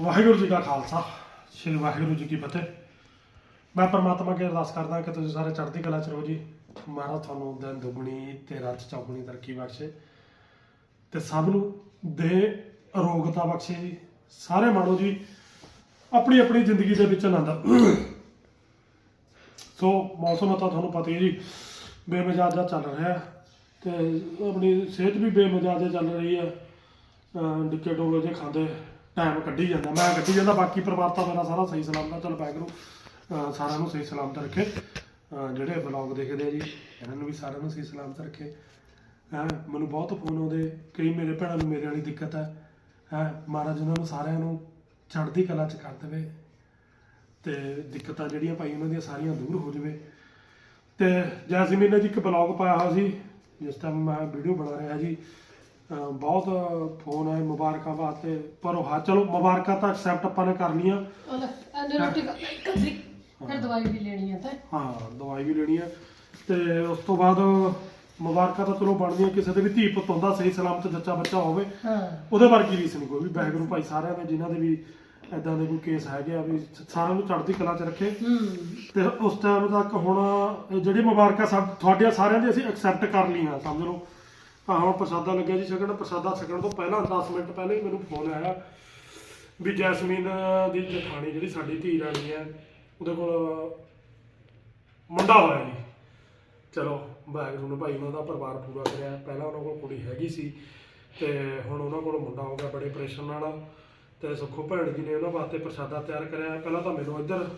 ਵਾਹਿਗੁਰੂ ਜੀ ਕਾ ਖਾਲਸਾ, ਸ੍ਰੀ ਵਾਹਿਗੁਰੂ ਜੀ ਕੀ ਫਤਿਹ। ਮੈਂ ਪਰਮਾਤਮਾ ਅੱਗੇ ਅਰਦਾਸ ਕਰਦਾ ਕਿ ਤੁਸੀਂ ਸਾਰੇ ਚੜ੍ਹਦੀ ਕਲਾ ਚ ਰਹੋ ਜੀ। ਮਹਾਰਾਜ ਤੁਹਾਨੂੰ ਦਿਨ ਦੁਗਣੀ ਤੇ ਰਾਤ ਚੌਗਣੀ ਤਰੱਕੀ ਬਖਸ਼ੇ ਤੇ ਸਭ ਨੂੰ ਦੇ ਅਰੋਗਤਾ ਬਖਸ਼ੇ ਜੀ। ਸਾਰੇ ਮਾਣੋ ਜੀ ਆਪਣੀ ਆਪਣੀ ਜ਼ਿੰਦਗੀ ਦੇ ਵਿੱਚ ਆਨੰਦ। ਸੋ ਮੌਸਮ ਤਾਂ ਤੁਹਾਨੂੰ ਪਤਾ ਹੀ ਹੈ ਜੀ, ਬੇਮਿਜਾਜਾ ਚੱਲ ਰਿਹਾ ਹੈ ਤੇ ਆਪਣੀ ਸਿਹਤ ਵੀ ਬੇਮਿਜਾਜੇ ਚੱਲ ਰਹੀ ਹੈ। ਡਿੱਕੇ ਡੋਲੇ ਜੇ ਖਾਂਦੇ ਟਾਈਮ ਕੱਢੀ ਜਾਂਦਾ। ਮੈਂ ਕੱਢੀ ਜਾਂਦਾ, ਬਾਕੀ ਪਰਿਵਾਰ ਤਾਂ ਮੇਰਾ ਸਾਰਾ ਸਹੀ ਸਲਾਮਤ ਚੱਲ ਬੈਗ ਨੂੰ ਸਾਰਿਆਂ ਨੂੰ ਸਹੀ ਸਲਾਮਤ ਰੱਖੇ। ਜਿਹੜੇ ਬਲੌਗ ਦੇਖਦੇ ਆ ਜੀ, ਇਹਨਾਂ ਨੂੰ ਵੀ ਸਾਰਿਆਂ ਨੂੰ ਸਹੀ ਸਲਾਮਤ ਰੱਖੇ। ਹੈਂ, ਮੈਨੂੰ ਬਹੁਤ ਫੋਨ ਆਉਂਦੇ। ਕਈ ਮੇਰੇ ਭੈਣਾਂ ਨੂੰ ਮੇਰੇ ਵਾਲੀ ਦਿੱਕਤ ਹੈ ਹੈ, ਮਹਾਰਾਜ ਉਹਨਾਂ ਨੂੰ ਸਾਰਿਆਂ ਨੂੰ ਚੜ੍ਹਦੀ ਕਲਾ ਚ ਕਰ ਦੇਵੇ। ਤੇ ਦਿੱਕਤਾਂ ਜਿਹੜੀਆਂ ਭਾਈ ਉਹਨਾਂ ਦੀਆਂ ਸਾਰੀਆਂ ਦੂਰ ਹੋ ਜਾਵੇ। ਤੇ ਜੈਸਮੀਨ ਨੇ ਜੀ ਇੱਕ ਬਲੌਗ ਪਾਇਆ ਹੋਇਆ ਸੀ। ਜਿਸ ਟਾਈਮ ਮੈਂ ਵੀਡੀਓ ਬਣਾ ਰਿਹਾ ਜੀ। ਬਹੁਤ ਫੋਨ ਆਏ ਮੁਬਾਰਕਾਂ ਵਾਸਤੇ ਪਰ ਉਹ ਹਾਂ ਚਲੋ ਮੁਬਾਰਕਾਂ ਤਾਂ ਐਕਸੈਪਟ ਆਪਾਂ ਨੇ ਕਰ ਲਈਆਂ ਉਹ ਲੈ, ਇਹਨੇ ਰੋਟੀ ਖਾ ਲਈ, ਕੱਢੀ। ਫਿਰ ਦਵਾਈ ਵੀ ਲੈਣੀ ਹੈ ਤਾਂ। ਹਾਂ ਦਵਾਈ ਵੀ ਲੈਣੀ ਹੈ ਤੇ ਉਸ ਤੋਂ ਬਾਅਦ ਮੁਬਾਰਕਾਂ ਤਾਂ ਚਲੋ ਬਣਦੀਆਂ ਕਿਸੇ ਦੇ ਵੀ ਧੀ ਪੁੱਤ ਹੁੰਦਾ ਸਹੀ ਸਲਾਮਤ ਜੱਚਾ ਬੱਚਾ ਹੋਵੇ ਹਾਂ। ਉਹਦੇ ਵਰਗੀ ਰੀਸ ਨਹੀਂ ਕੋਈ ਵੀ ਵਾਹਿਗੁਰੂ ਭਾਈ ਸਾਰਿਆਂ ਦੇ ਜਿਨ੍ਹਾਂ ਦੇ ਵੀ ਐਦਾਂ ਦੇ ਕੋਈ ਕੇਸ ਹੈਗੇ ਆ ਵੀ ਸਾਰਿਆਂ ਨੂੰ ਚੜ੍ਹਦੀ ਕਲਾ 'ਚ ਰੱਖੇ। ਹੂੰ। ਤੇ ਉਸ ਟਾਈਮ ਤੱਕ ਹੁਣ ਇਹ ਜਿਹੜੀ ਮੁਬਾਰਕਾਂ ਸਭ ਤੁਹਾਡੀਆਂ ਸਾਰਿਆਂ ਦੀ ਅਸੀਂ ਐਕਸੈਪਟ ਕਰ ਲਈਆਂ ਸਮਝ ਲਓ। ਆ ਹੁਣ ਪ੍ਰਸਾਦਾ ਲੱਗਿਆ ਜੀ ਛਕਣ ਪ੍ਰਸਾਦਾ ਛਕਣ ਤੋਂ ਪਹਿਲਾਂ 10 ਮਿੰਟ ਪਹਿਲਾਂ ਹੀ ਮੈਨੂੰ ਫੋਨ ਆਇਆ ਵੀ ਜੈਸਮੀਨ ਦੀ ਜਠਾਣੀ ਜਿਹੜੀ ਸਾਡੀ ਧੀ ਰਾਣੀ ਹੈ, ਉਹਦੇ ਕੋਲ ਮੁੰਡਾ ਹੋਇਆ ਜੀ। ਚਲੋ, ਵਾਹਿਗੁਰੂ ਨੇ ਭਾਈ ਉਹਨਾਂ ਦਾ ਪਰਿਵਾਰ ਪੂਰਾ ਕਰਿਆ। ਪਹਿਲਾਂ ਉਹਨਾਂ ਕੋਲ ਕੁੜੀ ਹੈਗੀ ਸੀ ਤੇ ਹੁਣ ਉਹਨਾਂ ਕੋਲ ਮੁੰਡਾ ਹੋ ਗਿਆ ਬੜੇ ਪ੍ਰੇਸ਼ਨ ਨਾਲ। ਤੇ ਸੁਖੋ ਭੈਣ ਜੀ ਨੇ ਉਹਨਾਂ ਵਾਸਤੇ ਪ੍ਰਸਾਦਾ ਤਿਆਰ ਕਰਿਆ। ਪਹਿਲਾਂ ਤਾਂ ਮੈਨੂੰ ਇੱਧਰ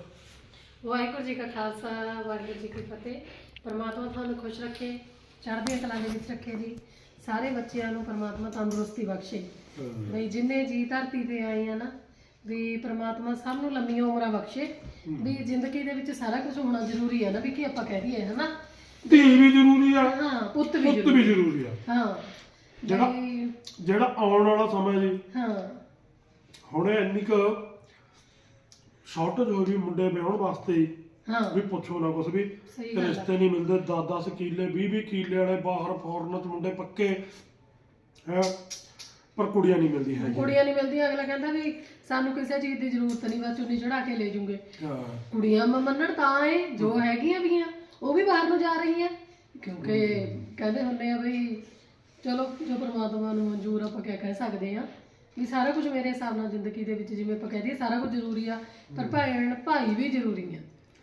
ਵਾਹਿਗੁਰੂ ਜੀ ਕਾ ਖਾਲਸਾ, ਵਾਹਿਗੁਰੂ ਜੀ ਕੀ ਫਤਿਹ। ਪਰਮਾਤਮਾ ਤੁਹਾਨੂੰ ਖੁਸ਼ ਰੱਖੇ। ਚੜ੍ਹਦੀਆਂ ਕਲਾ ਦੇ ਵਿੱਚ ਰੱਖੇ ਜੀ। ਸਾਰੇ ਬੱਚਿਆਂ ਨੂੰ ਪਰਮਾਤਮਾ ਤੰਦਰੁਸਤੀ ਬਖਸ਼ੇ। ਵੀ ਜਿੰਨੇ ਜੀ ਧਰਤੀ ਤੇ ਆਏ ਆ ਨਾ ਵੀ ਪਰਮਾਤਮਾ ਸਭ ਨੂੰ ਲੰਮੀਆਂ ਉਮਰਾਂ ਬਖਸ਼ੇ। ਵੀ ਜ਼ਿੰਦਗੀ ਦੇ ਵਿੱਚ ਸਾਰਾ ਕੁਝ ਹੋਣਾ ਜ਼ਰੂਰੀ ਹੈ ਨਾ ਵੀ ਕੀ ਆਪਾਂ ਕਹਿ ਦਈਏ ਹਨਾ? ਧੀ ਵੀ ਜ਼ਰੂਰੀ ਆ ਹਾਂ ਪੁੱਤ ਵੀ ਪੁੱਤ ਵੀ ਜ਼ਰੂਰੀ ਆ। ਹਾਂ। ਜਿਹੜਾ- ਜਿਹੜਾ ਆਉਣ ਵਾਲਾ ਸਮਾਂ ਜੀ ਹਾਂ। ਹੁਣ ਇੰਨੀ ਕੁ ਸ਼ਾਰਟੇਜ ਹੋ ਗਈ ਮੁੰਡੇ ਵਿਆਹਣ ਵਾਸਤੇ ਹੀ। ਵੀ ਪੁੱਛੋ ਨਾ ਕੁਛ ਵੀ। ਸਹੀ ਗੱਲ ਰਿਸ਼ਤੇ ਨਹੀਂ ਮਿਲਦੇ 10-10 ਕਿੱਲੇ 20-20 ਕਿੱਲੇ ਵਾਲੇ ਬਾਹਰ ਫੋਰਨ ਚ ਮੁੰਡੇ ਪੱਕੇ ਹੈ। ਪਰ ਕੁੜੀਆਂ ਨਹੀਂ ਮਿਲਦੀ ਹੈਗੀ ਕੁੜੀਆਂ ਨਹੀਂ ਮਿਲਦੀਆਂ ਅਗਲਾ ਕਹਿੰਦਾ ਵੀ ਸਾਨੂੰ ਕਿਸੇ ਚੀਜ਼ ਦੀ ਜ਼ਰੂਰਤ ਨਹੀਂ ਬਸ ਚੁੰਨੀ ਚੜਾ ਕੇ ਲੈ ਜੂਗੇ। ਹਾਂ। ਕੁੜੀਆਂ ਮ- ਮੰਨਣ ਤਾਂ ਏ ਜੋ ਹੈਗੀਆਂ ਵੀ ਆ ਉਹ ਵੀ ਬਾਹਰ ਨੂੰ ਜਾ ਰਹੀਆਂ। ਕਿਉਂਕਿ ਕਹਿੰਦੇ ਹੁੰਦੇ ਆ ਵੀ ਚਲੋ ਜੋ ਪ੍ਰਮਾਤਮਾ ਨੂੰ ਮਨਜ਼ੂਰ ਆਪਾਂ ਕਿਆ ਕਹਿ ਸਕਦੇ ਆ ਵੀ ਸਾਰਾ ਕੁਝ ਮੇਰੇ ਹਿਸਾਬ ਨਾਲ ਜ਼ਿੰਦਗੀ ਦੇ ਵਿੱਚ ਜਿਵੇਂ ਆਪਾਂ ਕਹਿ ਦਈਏ ਸਾਰਾ ਕੁਝ ਜ਼ਰੂਰੀ ਆ ਪਰ ਭੈਣ ਭਾਈ ਵੀ ਜ਼ਰੂਰੀ ਆ।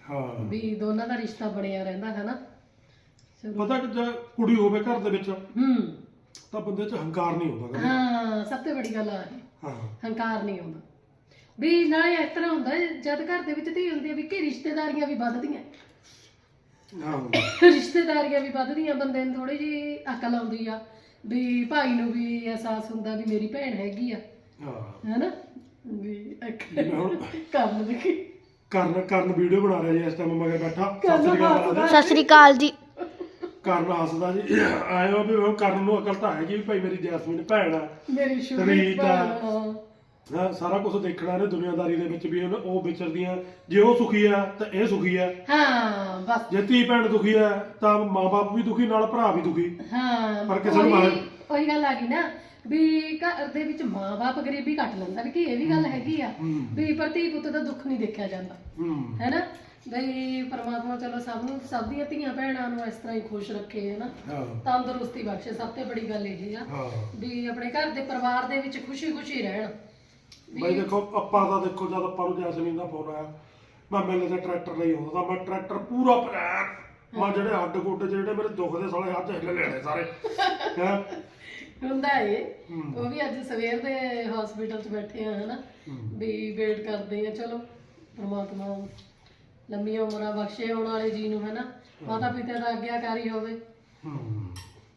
ਹਾਂ। ਵੀ ਦੋਨਾਂ ਦਾ ਰਿਸ਼ਤਾ ਬਣਿਆ ਰਹਿੰਦਾ ਹੈ ਨਾ ਚਲੋ। ਪਤਾ ਕਿ ਜੇ ਕੁੜੀ ਹੋਵੇ ਘਰ ਦੇ ਵਿੱਚ ਹੂੰ। ਤਾਂ ਬੰਦੇ 'ਚ ਹੰਕਾਰ ਨਹੀਂ ਹੁੰਦਾ ਕਦੇ। ਹਾਂ ਸਭ ਤੋਂ ਵੱਡੀ ਗੱਲ ਆ ਇਹ। ਹਾਂ। ਹੰਕਾਰ ਨਹੀਂ ਆਉਂਦਾ। ਵੀ ਨਾਲੇ ਇਸ ਤਰ੍ਹਾਂ ਹੁੰਦਾ ਹੈ, ਜਦ ਘਰ ਦੇ ਵਿੱਚ ਧੀ ਹੁੰਦੀ ਹੈ ਵੀ ਕਿ ਰਿਸ਼ਤੇਦਾਰੀਆਂ ਵੀ ਵੱਧਦੀਆਂ। ਹਾਂ। ਰਿਸ਼ਤੇਦਾਰੀਆਂ ਵੀ ਵੱਧਦੀਆਂ ਬੰਦੇ ਨੂੰ ਥੋੜੀ ਜੀ ਅਕਲ ਆਉਂਦੀ ਆ। ਵੀ ਭਾਈ ਨੂੰ ਵੀ ਅਹਿਸਾਸ ਹੁੰਦਾ ਵੀ ਮੇਰੀ ਭੈਣ ਹੈਗੀ ਆ। ਹਾਂ। ਹੈਨਾ? ਵੀ ਹੁਣ ਕੰਮ ਦੇਖੀ। ਕਰਨ ਕਰਨ ਵੀਡੀਓ ਬਣਾ ਰਿਹਾ ਜੀ ਇਸ ਟਾਈਮ ਮੈਂ ਬੈਠਾ। ਸਤਿ ਸ੍ਰੀ ਅਕਾਲ ਬੁਲਾ ਦੇ। ਸਤਿ ਸ੍ਰੀ ਅਕਾਲ ਜੀ। ਕਰਨ ਹੱਸਦਾ ਜੀ। ਆਇਓ ਵੀ ਉਹ ਕਰਨ ਨੂੰ ਅਕਲ ਤਾਂ ਹੈਗੀ ਵੀ ਭਾਈ ਮੇਰੀ ਜੈਸਮੀਨ ਭੈਣ ਆ। ਮੇਰੀ ਸ਼ੁਰੂ ਰੀਤ ਆ। ਹਾਂ, ਸਾਰਾ ਕੁਝ ਦੇਖਣਾ ਨੇ ਦੁਨੀਆਦਾਰੀ ਦੇ ਵਿੱਚ ਵੀ ਉਹਨ- ਉਹ ਵਿਚਰਦੀਆਂ। ਜੇ ਉਹ ਸੁਖੀ ਆ ਤਾਂ ਇਹ ਸੁਖੀ ਆ। ਹਾਂ ਬਸ। ਜੇ ਧੀ ਭੈਣ ਦੁਖੀ ਆ ਤਾਂ ਮਾਪੇ ਵੀ ਦੁਖੀ ਨਾਲ ਭਰਾ ਵੀ ਦੁਖੀ। ਹਾਂ ਪਰ ਕਿਸੇ ਨੂੰ ਉਹੀ- ਮਾਰ- ਉਹੀ ਗੱਲ ਆ ਗਈ ਨਾ। ਵੀ ਘਰ ਦੇ ਵਿੱਚ ਮਾਂ-ਬਾਪ ਗਰੀਬੀ ਕੱਟ ਲੈਂਦਾ ਵੀ ਕਿ ਇਹ ਵੀ ਗੱਲ ਹੈਗੀ ਆ। ਵੀ ਪਰ ਧੀ ਪੁੱਤ ਦਾ ਦੁੱਖ ਨਹੀਂ ਦੇਖਿਆ ਜਾਂਦਾ। ਹੈਨਾ? ਬਈ ਪਰਮਾਤਮਾ ਚਲੋ ਸਭ ਨੂੰ ਸਭ ਦੀਆਂ ਧੀਆਂ ਭੈਣਾਂ ਨੂੰ ਇਸ ਤਰ੍ਹਾਂ ਹੀ ਖੁਸ਼ ਰੱਖੇ ਹੈਨਾ? ਤੰਦਰੁਸਤੀ ਬਖਸ਼ੇ ਸਭ ਤੋਂ ਬੜੀ ਗੱਲ ਇਹ ਆ। ਵੀ ਆਪਣੇ ਘਰ ਦੇ ਪਰਿਵਾਰ ਦੇ ਵਿੱਚ ਖੁਸ਼ੀ-ਖੁਸ਼ੀ ਰਹਿਣ। ਬਈ ਦੇਖੋ ਆਪਾਂ ਤਾਂ ਦੇਖੋ ਜਦ ਆਪਾਂ ਨੂੰ ਜੈਸਮੀਨ ਦਾ ਫੋਨ ਆਇਆ ਮੈਂ ਮੇਲੇ ਤੇ ਟਰੈਕਟਰ ਲਈ ਆਉਂਦਾ ਮੈਂ ਟਰੈਕਟਰ ਪੂਰਾ ਪਲਾਨ ਮੈਂ ਜਿਹੜੇ ਹੱਡ ਗੋਡੇ ਜਿਹੜੇ ਮੇਰੇ ਦੁਖਦੇ ਸਾਲੇ ਹੱਥ ਹਿੱਲ ਲੈਣੇ ਸਾਰੇ। ਹੈਂ? ਹੁੰਦਾ ਏ। ਉਹ ਵੀ ਅੱਜ ਸਵੇਰ ਦੇ ਹਸਪੀਟਲ 'ਚ ਬੈਠੇ ਆ ਹਨਾ। ਵੀ ਵੇਟ ਕਰਦੇ ਆ ਚਲੋ ਪਰਮਾਤਮਾ ਲੰਮੀਆਂ ਉਮਰਾਂ ਬਖਸ਼ੇ ਆਉਣ ਵਾਲੇ ਜੀ ਨੂੰ ਹਨਾ। ਮਾਤਾ ਪਿਤਾ ਦਾ ਆਗਿਆਕਾਰੀ ਹੋਵੇ।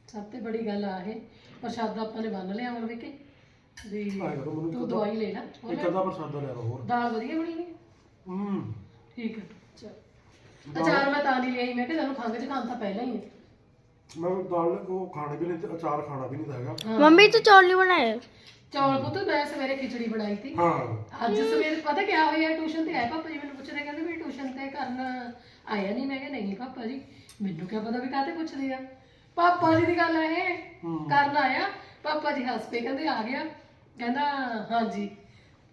ਸਭ ਤੋਂ ਬੜੀ ਗੱਲ ਆ ਇਹ। ਪ੍ਰਸ਼ਾਦਾ ਆਪਾਂ ਨੇ ਬੰਨ ਲਿਆ ਹੁਣ ਵਿਕੇ। ਵੀ ਤੂੰ ਦਵਾਈ ਲੈ ਲੈ ਇੱਕ ਅੱਧਾ ਪ੍ਰਸਾਦਾ ਲੈ ਲਓ ਹੋਰ। ਦਾਲ ਵਧੀਆ ਬਣੀ ਨਹੀਂ ਹੂੰ। ਠੀਕ ਹੈ ਚਲ। ਅਚਾਰ ਮੈਂ ਤਾਂ ਨਹੀਂ ਲਈ ਮੈਂ ਕਿ ਤੁਹਾਨੂੰ ਖੰਗ ਜ਼ੁਕਾਮ ਤਾਂ ਪਹਿਲਾਂ ਹੀ ਹੈ ਮੈਂ ਦਾਲ ਉਹ ਖਾਣੇ ਵੀ ਨਹੀਂ ਤੇ ਅਚਾਰ ਖਾਣਾ ਵੀ ਨਹੀਂ ਤਾਂ ਹੈਗਾ। ਮੰਮੀ ਤੂੰ ਚੌਲ ਨਹੀਂ ਬਣਾਏ? ਚੌਲ ਪੁੱਤ ਮੈਂ ਸਵੇਰੇ ਖਿਚੜੀ ਬਣਾਈ ਸੀ। ਹਾਂ। ਅੱਜ ਸਵੇਰੇ ਪਤਾ ਕਿਆ ਹੋਇਆ ਟਿਊਸ਼ਨ ਤੇ ਆਏ ਪਾਪਾ ਜੀ ਮੈਨੂੰ ਪੁੱਛਦੇ ਕਹਿੰਦੇ ਵੀ ਟਿਊਸ਼ਨ ਤੇ ਕਰਨ ਆਇਆ ਨਹੀਂ ਮੈਂ ਕਿਹਾ ਨਹੀਂ ਪਾਪਾ ਜੀ ਮੈਨੂੰ ਕਿਆ ਪਤਾ ਵੀ ਕਾਹਤੇ ਪੁੱਛਦੇ ਆ। ਪਾਪਾ ਜੀ ਦੀ ਗੱਲ ਹੈ ਇਹ ਹੂੰ। ਕਰਨ ਆਇਆ ਪਾਪਾ ਜੀ ਹੱਸ ਪਏ ਕਹਿੰਦੇ ਆ ਗਿਆ। ਕਹਿੰਦਾ ਹਾਂਜੀ।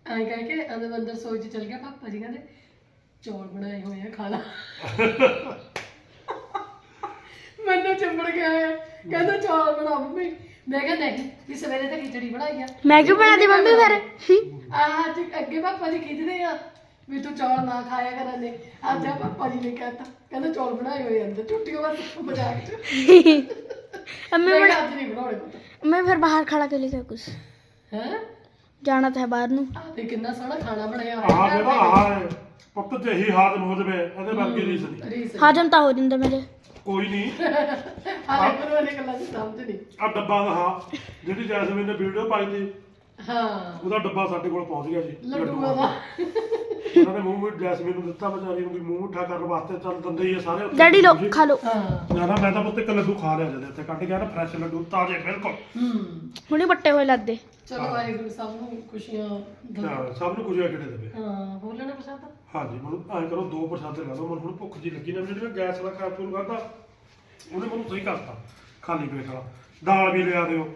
ਐਂ ਕਹਿ ਕੇ ਅੰਦਰ ਅੰਦਰ ਸੋਚ ਚ ਚਲ ਗਿਆ ਪਾਪਾ ਜੀ ਕਹਿੰਦੇ ਚੌਲ ਬਣਾਏ ਹੋਏ ਆ ਖਾ ਲਾ। ਮੈਨੂੰ ਚੰਬੜ ਗਿਆ ਹੈ। ਕਹਿੰਦਾ ਚੌਲ ਬਣਾ ਮੰਮੀ। ਮੈਂ ਕਿਹਾ ਨਹੀਂ ਵੀ ਸਵੇਰੇ ਤਾਂ ਖਿਚੜੀ ਬਣਾਈ ਆ। ਮੈਂ ਕਿਉਂ ਬਣਾਦੀ ਮੰਮੀ ਫਿਰ? ਆਹ ਅੱਜ ਅੱਗੇ ਪਾਪਾ ਜੀ ਖਿੱਚਦੇ ਆ ਵੀ ਤੂੰ ਚੌਲ ਨਾ ਖਾਇਆ ਕਰਾਂਗੇ ਅੱਜ ਆ ਪਾਪਾ ਜੀ ਨੇ ਕਹਿਤਾ ਕਹਿੰਦਾ ਚੌਲ ਬਣਾਏ ਹੋਏ ਆ ਅੰਦਰ ਛੁੱਟੀਆਂ ਬਸ ਮਜ਼ਾਕ ਚ। ਅੰਮੀ ਮੈਂ ਬਣਾ ਕਿਹਾ ਅੱਜ ਨਹੀਂ ਬਣਾਉਣੇ ਪੁੱਤ। ਮੈਂ ਫਿਰ ਬਾਹਰ ਖੜਾ ਕੇ ਲਿਖਿਆ ਕੁਛ? ਹੈ? ਜਾਣਾ ਤਾਂ ਹੈ ਬਾਹਰ ਨੂੰ। ਆਹ ਤੇ ਕਿੰਨਾ ਸੋਹਣਾ ਖਾਣਾ ਬਣਾਇਆ ਆਹ ਜਿਹੜਾ ਆਹ ਹੈ, ਪੁੱਤ ਤੇ ਹੀ ਹਾਜ਼ਮ ਹੋ ਜਵੇ ਇਹਦੇ ਵਰਗੀ ਰੀਸ ਨਹੀਂ। ਰੀਸ ਹਾਜਮ ਤਾਂ ਹੋ ਜਾਂਦਾ ਮੇਰੇ। ਕੋਈ ਨਹੀਂ ਹਾਲੇ ਪਰ ਉਹਨੇ ਗੱਲਾਂ ਦੀ ਸਮਝ ਨਹੀਂ ਆ ਡੱਬਾ ਦਾ ਹਾਂ ਜਿਹੜੀ ਜੈਸਮੀਨ ਨੇ ਵੀਡੀਓ ਪਾਈ ਸੀ ਹਾਂ। ਉਹਦਾ ਡੱਬਾ ਸਾਡੇ ਕੋਲ ਪਹੁੰਚ ਗਿਆ ਜੀ ਲੱਡੂਆਂ ਦਾ ਉਹਨਾਂ ਨੇ ਮੂੰਹ ਮਿੱਠ ਜੈਸਮੀਨ ਨੂੰ ਦਿੱਤਾ ਵਿਚਾਰੀ ਨੂੰ ਵੀ ਮੂੰਹ ਮਿੱਠਾ ਕਰਨ ਵਾਸਤੇ ਚੱਲ ਦਿੰਦੇ ਹੀ ਆ ਸਾਰੇ ਉੱਥੇ। ਡੈਡੀ ਲੋ ਖਾ ਲੋ ਹਾਂ। ਨਾ ਨਾ ਮੈਂ ਤਾਂ ਪੁੱਤ ਇੱਕ ਲੱਡੂ ਖਾ ਲਿਆ ਜਦੇ ਇੱਥੇ ਕੱਢ ਗਿਆ ਨਾ ਫਰੈਸ਼ ਲੱਡੂ ਤਾਜ਼ੇ ਬਿਲਕੁਲ। ਹੂੰ। ਹੁਣੇ ਵੱਟੇ ਹੋਏ ਲੱਦੇ ਚਲੋ ਵਾਹਿਗੁਰੂ ਸਭ ਨੂੰ ਖੁਸ਼ੀਆਂ ਦੇਵੇ। ਹਾਂ, ਸਭ ਨੂੰ ਕੁਝ ਕਿਹੜੇ ਦੇਵੇ? ਹਾਂ ਹੋਰ ਲੈਣਾ ਪ੍ਰਸਾਦ ਹਾਂਜੀ ਮੈਨੂੰ ਐਂ ਕਰੋ ਦੋ ਪ੍ਰਸ਼ਾਦੇ ਲਾ ਦਿਓ ਮੈਨੂੰ ਹੁਣ ਭੁੱਖ ਜੀ ਲੱਗੀ ਨਾ ਜਿਹੜੀ ਮੈਂ ਗੈਸ ਵਾਲਾ ਕੈਪਸੂਲ ਖਾਦਾ ਉਹਨੇ ਮੈਨੂੰ ਸਹੀ ਕਰਤਾ ਖਾਲੀ ਪੇਟ ਵਾਲਾ। ਦਾਲ ਵੀ ਲਿਆ ਦਿਓ।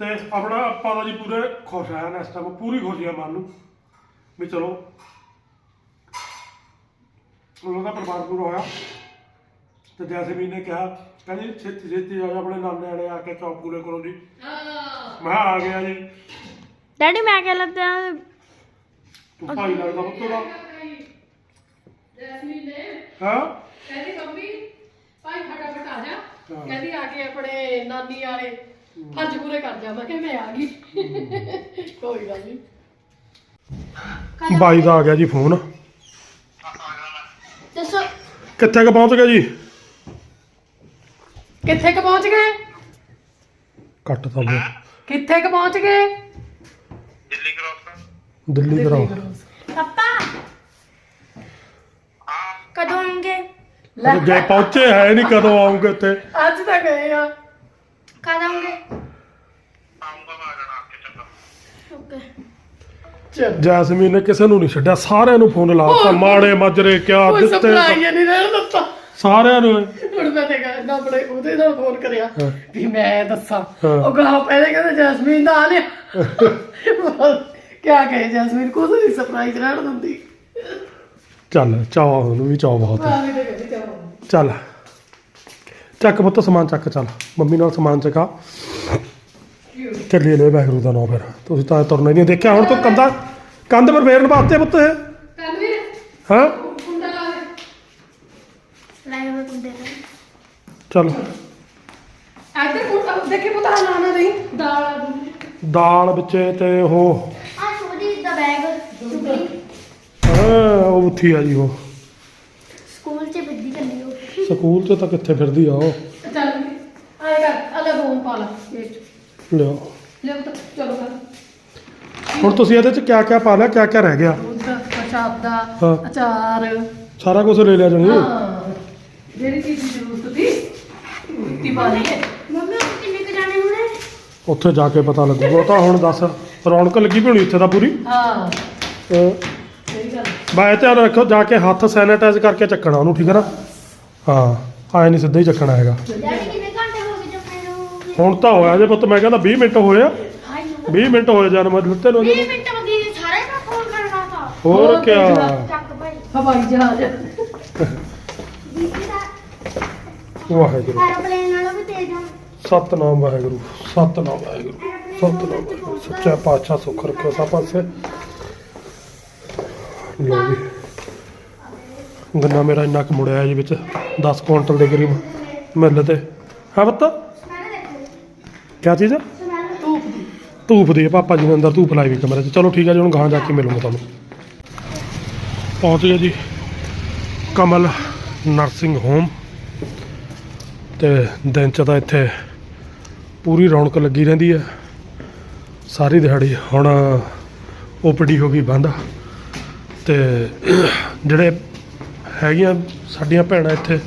ਤੇ ਆਪਣਾ ਆਪਾਂ ਦਾ ਜੀ ਪੂਰੇ ਖੁਸ਼ ਆ ਇਸ ਟਾਈਮ ਪੂਰੀ ਖੁਸ਼ੀ ਆ ਮਨ ਨੂੰ। ਵੀ ਚਲੋ। ਉਹਨਾਂ ਦਾ ਪਰਿਵਾਰ ਪੂਰਾ ਹੋਇਆ। ਤੇ ਜੈਸੇ ਵੀ ਨੇ ਕਿਹਾ ਕਹਿੰਦੀ ਛੇਤੀ ਛੇਤੀ ਆ ਜਾ ਆਪਣੇ ਨਾਨੇ ਵਾਲੇ ਆ ਕੇ ਚੌਕ ਪੂਰੇ ਕਰੋ ਜੀ। ਹਾਂ। ਮੈਂ ਆ ਗਿਆ ਜੀ। ਡੈਡੀ ਮੈਂ ਕਹਿ ਲੱਗਾ ਤੂੰ ਭਾਈ ਲੱਗਦਾ ਪੁੱਤ ਦਾ ਜੈਸਮੀਨ ਨੇ ਹਾਂ? ਕਹਿੰਦੀ ਮੰਮੀ ਭਾਈ ਫਟਾਫਟ ਆ ਜਾ। ਕਹਿੰਦੀ ਆ ਕੇ ਆਪਣੇ ਨਾਨੀ ਵਾਲੇ ਫਰਜ਼ ਪੂਰੇ ਕਰ ਜਾ ਮੈਂ ਕਿਹਾ ਮੈਂ ਆ ਗਈ। ਕੋਈ ਗੱਲ ਨਹੀਂ ਬਾਈ ਦਾ ਆ ਗਿਆ ਜੀ ਫੋਨ। ਦੱਸੋ। ਕਿੱਥੇ ਕ ਪਹੁੰਚ ਗਿਆ ਜੀ? ਕਿੱਥੇ ਕ ਪਹੁੰਚ ਗਏ? ਕੱਟ ਤਾਂ ਲਿਆ ਕਿੱਥੇ ਕ ਪਹੁੰਚ ਗਏ? ਦਿੱਲੀ ਕਰਾਓ। ਪਾਪਾ। ਕਦੋਂ ਆਉਂਗੇ? ਲੈ। ਜੇ ਪਹੁੰਚੇ ਹੈ ਨਹੀਂ ਕਦੋਂ ਆਉਂਗੇ ਇੱਥੇ ਅੱਜ ਤਾਂ ਗਏ ਆ। ਕਦ ਆਉਂਗੇ ਓਕੇ। ਚਲ ਜੈਸਮੀਨ ਨੇ ਕਿਸੇ ਨੂੰ ਨਹੀਂ ਛੱਡਿਆ ਸਾਰਿਆਂ ਨੂੰ ਫੋਨ ਲਾਤਾ ਮਾੜੇ ਮਜਰੇ ਕਿਆ ਕੋਈ ਦਿੱਤੇ। ਸਪਲਾਈ ਨਹੀਂ ਰਹਿਣ ਦਿੱਤਾ। ਸਾਰਿਆਂ ਨੂੰ। ਹੁਣ ਮੈਂ ਤੇ ਕਹਿੰਦਾ ਆਪਣੇ ਉਹਦੇ ਨਾਲ ਫੋਨ ਕਰਿਆ ਹਾਂ। ਵੀ ਮੈਂ ਦੱਸਾਂ। ਉਹ ਗਾਹ ਪਹਿਲੇ ਕਹਿੰਦੇ ਜੈਸਮੀਨ ਦਾ ਆ ਲਿਆ। ਕਿਆ ਕਹੇ ਜੈਸਮੀਨ ਕੁਝ ਨਹੀਂ ਸਰਪ੍ਰਾਈਜ਼ ਰਹਿਣ ਦਿੰਦੀ। ਚੱਲ ਚਾਹ ਉਹਨੂੰ ਵੀ ਚਾਹ ਬਹੁਤ ਹੈ। ਮੈਂ ਵੀ ਤੇ ਕਹਿੰਦੀ ਚਾਹੋ। ਚੱਲ। ਚੱਕ ਪੁੱਤ ਸਮਾਨ ਚੱਕ ਚੱਲ। ਮੰਮੀ ਨਾਲ ਸਮਾਨ ਚੱਕਾ। ਚੱਲੀਏ ਲੈ ਵਾਹਿਗੁਰੂ ਦਾ ਨਾਮ ਫਿਰ। ਤੁਸੀਂ ਤਾਂ ਤੁਰਨਾ ਹੀ ਨਹੀਂ ਦੇਖਿਆ। ਹੁਣ ਤੂੰ ਕੰਦਾ ਕੰਧ ਪਰ ਫੇਰਨ ਵਾਸਤੇ ਪੁੱਤ ਇਹ। ਕਰ ਵੀ ਹਾਂ ਦੇ। ਚੱਲ। ਇੱਧਰ ਕੁੰਡਾ ਦੇਖੇ ਪਤਾ ਨਾ ਨਾ ਨਹੀਂ। ਦਾਲ ਆ ਦੂੰਗੀ ਦਾਲ ਵਿੱਚ ਤੇ ਉਹ ਆ ਸੋਦੀ ਦਾ ਬੈਗ ਸੁਪਰੀ ਹਾਂ ਉਹ ਉੱਥੀ ਆ ਜੀ ਉਹ ਸਕੂਲ 'ਚ ਬਿੱਦੀ ਕਰਨੀ ਉਹ ਸਕੂਲ 'ਚ ਤਾਂ ਕਿੱਥੇ ਫਿਰਦੀ ਆ ਉਹ? ਚੱਲ ਆਏ ਕਰ ਅਲੱਗ ਹੋਮ ਪਾ ਲਾ ਇਹ 'ਚ। ਲਿਓ ਲੈ ਪੁੱਤ, ਚਲੋ ਕਰ ਹੁਣ ਤੁਸੀਂ ਇਹਦੇ 'ਚ ਕਿਆ ਕਿਆ ਪਾ ਲਿਆ ਕਿਆ ਕਿਆ ਰਹਿ ਗਿਆ? ਦੁੱਧ ਪ੍ਰਸ਼ਾਦਾ ਹਾਂ। ਅਚਾਰ। ਸਾਰਾ ਕੁਝ ਲੈ ਲਿਆ ਜਣੀ ਹਾਂ। ਜਿਹੜੀ ਚੀਜ਼ ਦੀ ਜ਼ਰੂਰਤ ਸੀ ਤੀ ਪਾ ਲਈ ਹੈ ਮੰਮੀ ਉਹ ਕਿੰਨੇ ਕ ਜਾਣੇ ਹੋਣੇ? ਉੱਥੇ ਜਾ ਕੇ ਪਤਾ ਲੱਗੂਗਾ ਉਹ ਤਾਂ ਹੁਣ ਦੱਸ ਰੌਣਕ ਲੱਗੀ ਵੀ ਹੋਣੀ ਇੱਥੇ ਤਾਂ ਪੂਰੀ। ਹਾਂ। ਅਹ ਸਹੀ ਗੱਲ। ਬਾਏ ਧਿਆਨ ਰੱਖੋ ਜਾ ਕੇ ਹੱਥ ਸੈਨੀਟਾਈਜ਼ ਕਰਕੇ ਚੱਕਣਾ ਉਹਨੂੰ ਠੀਕ ਹੈ ਨਾ? ਹਾਂ ਆਏ ਨਹੀਂ ਸਿੱਧਾ ਹੀ ਚੱਕਣਾ ਹੈਗਾ। ਡੈਡੀ ਕਿੰਨੇ ਘੰਟੇ ਹੋ ਗਏ ਜਦ ਮੈਨੂੰ ਹੁਣ ਤਾਂ ਹੋਇਆ ਜੇ ਪੁੱਤ ਮੈਂ ਕਹਿੰਦਾ 20 ਮਿੰਟ ਹੋਏ ਆ ਹਾਈ 20 ਮਿੰਟ ਹੋਏ ਜਨ ਮੈਂ ਦਿੱਤੇ ਨੂੰ 20 ਮਿੰਟ ਹੋ ਗਏ ਸਾਰੇ ਮੈਂ ਫੋਨ ਕਰਨਾ ਤਾਂ। ਹੋਰ ਕਿਆ। ਚੱਕ ਭਾਈ। ਹਵਾਈ ਜਹਾਜ਼। ਵਾਹਿਗੁਰੂ। ਐਰੋਪਲੇਨ ਨਾਲੋਂ ਵੀ ਤੇਜ਼ ਆ। ਸਤਨਾਮ ਵਾਹਿਗੁਰੂ ਸਤਨਾਮ ਵਾਹਿਗੁਰੂ ਸਤਨਾਮ ਵਾਹਿਗੁਰੂ ਸੱਚਾ ਪਾਤਸ਼ਾਹ ਸੁੱਖ ਰੱਖਿਓ ਸਭ ਪਾਸੇ। ਲੋ ਜੀ। ਗੰਨਾ ਮੇਰਾ ਇੰਨਾ ਕੁ ਮੁੜਿਆ ਜੀ ਵਿੱਚ 10 ਕੁਇੰਟਲ ਦੇ ਕਰੀਬ ਮਿਲ ਤੇ। ਹਾਂ ਬੱਤਾ ਮੈਂ ਕਿਆ ਚੀਜ਼ ਸਮੈਲ ਧੂਪ ਦੀ। ਧੂਪ ਦੀ, ਪਾਪਾ ਜੀ ਨੇ ਅੰਦਰ ਧੂਪ ਲਾਈ ਵੀ ਕਮਰੇ 'ਚ। ਚਲੋ ਠੀਕ ਹੈ ਜੀ, ਹੁਣ ਗਾਂ ਜਾ ਕੇ ਮਿਲੂੰਗਾ ਤੁਹਾਨੂੰ। ਪਹੁੰਚ ਗਏ ਜੀ ਕਮਲ ਨਰਸਿੰਗ ਹੋਮ। ਤੇ ਦਿਨ 'ਚ ਤਾਂ ਇੱਥੇ ਪੂਰੀ ਰੌਣਕ ਲੱਗੀ ਰਹਿੰਦੀ ਹੈ ਸਾਰੀ ਦਿਹਾੜੀ ਹੁਣ ਓਪੀਡੀ ਹੋ ਗਈ ਬੰਦ। ਤੇ ਜਿਹੜੇ ਹੈਗੀਆਂ ਸਾਡੀਆਂ ਭੈਣਾਂ ਇੱਥੇ